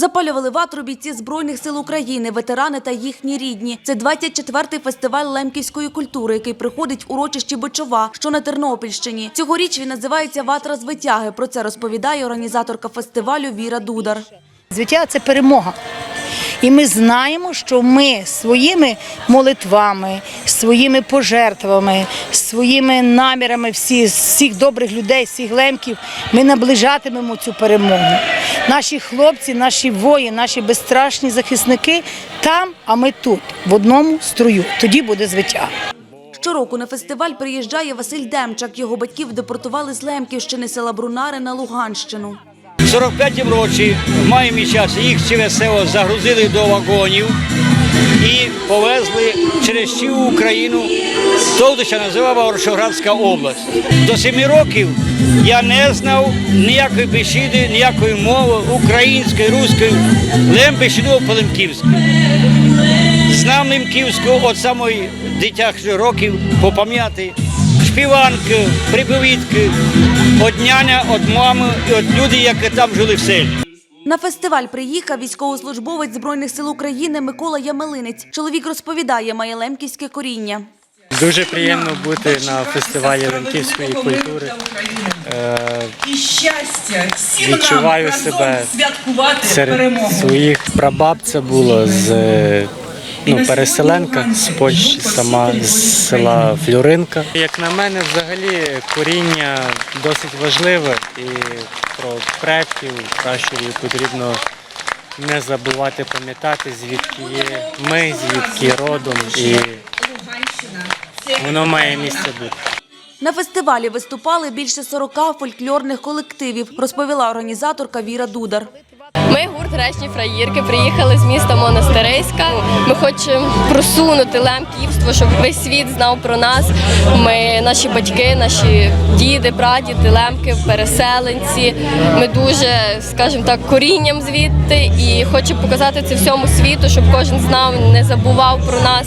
Розпалювали ватру бійці Збройних сил України, ветерани та їхні рідні. Це 24-й фестиваль лемківської культури, який приходить в урочищі Бичова, що на Тернопільщині. Цьогоріч він називається Ватра з витяги. Про це розповідає організаторка фестивалю Віра Дудар. Звитяга це перемога. І ми знаємо, що ми своїми молитвами, своїми пожертвами, своїми намірами всі, всіх добрих людей, всіх лемків, ми наближатимемо цю перемогу. Наші хлопці, наші воїни, наші безстрашні захисники там, а ми тут, в одному струю. Тоді буде звиття. Щороку на фестиваль приїжджає Василь Демчак. Його батьків депортували з Лемківщини села Брунари на Луганщину. В 45 році в має місяці їх ці весело загрузили до вагонів і повезли через всю Україну. Ще називала Оршоградська область. До семи років я не знав ніякої бесіди, ніякої мови української, руської, лем бесіду по-лемківськи. Знав лемківську від самої дитячих років попам'яти шпіванки, приповідки, від няня, від мами і від людей, які там жили в селі. На фестиваль приїхав військовослужбовець Збройних сил України Микола Ямелинець. Чоловік розповідає, має лемківське коріння. Дуже приємно бути на фестивалі лемківської культури. Е, і щастя Відчуваю себе святкувати Серед перемогу. своїх прабабця було з е, ну, переселенка з Польщі, сама з села Флюринка. Як на мене, взагалі коріння досить важливе і про предків, пращурів потрібно не забувати пам'ятати, звідки є ми, звідки родом, і воно має місце бути. На фестивалі виступали більше 40 фольклорних колективів, розповіла організаторка Віра Дудар. Ми гурт Речні Фраїрки приїхали з міста Монастириська. Ми хочемо просунути лемківство, щоб весь світ знав про нас. Ми наші батьки, наші діди, прадіди, лемки, переселенці. Ми дуже, скажімо так, корінням звідти і хочемо показати це всьому світу, щоб кожен знав, не забував про нас,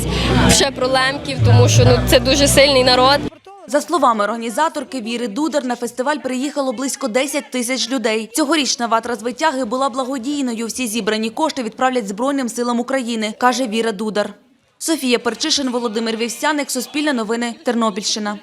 ще про лемків, тому що ну це дуже сильний народ. За словами організаторки Віри Дудар, на фестиваль приїхало близько 10 тисяч людей. Цьогорічна ватра з була благодійною. Всі зібрані кошти відправлять Збройним силам України, каже Віра Дудар. Софія Перчишин, Володимир Вівсяник, Суспільне новини, Тернопільщина.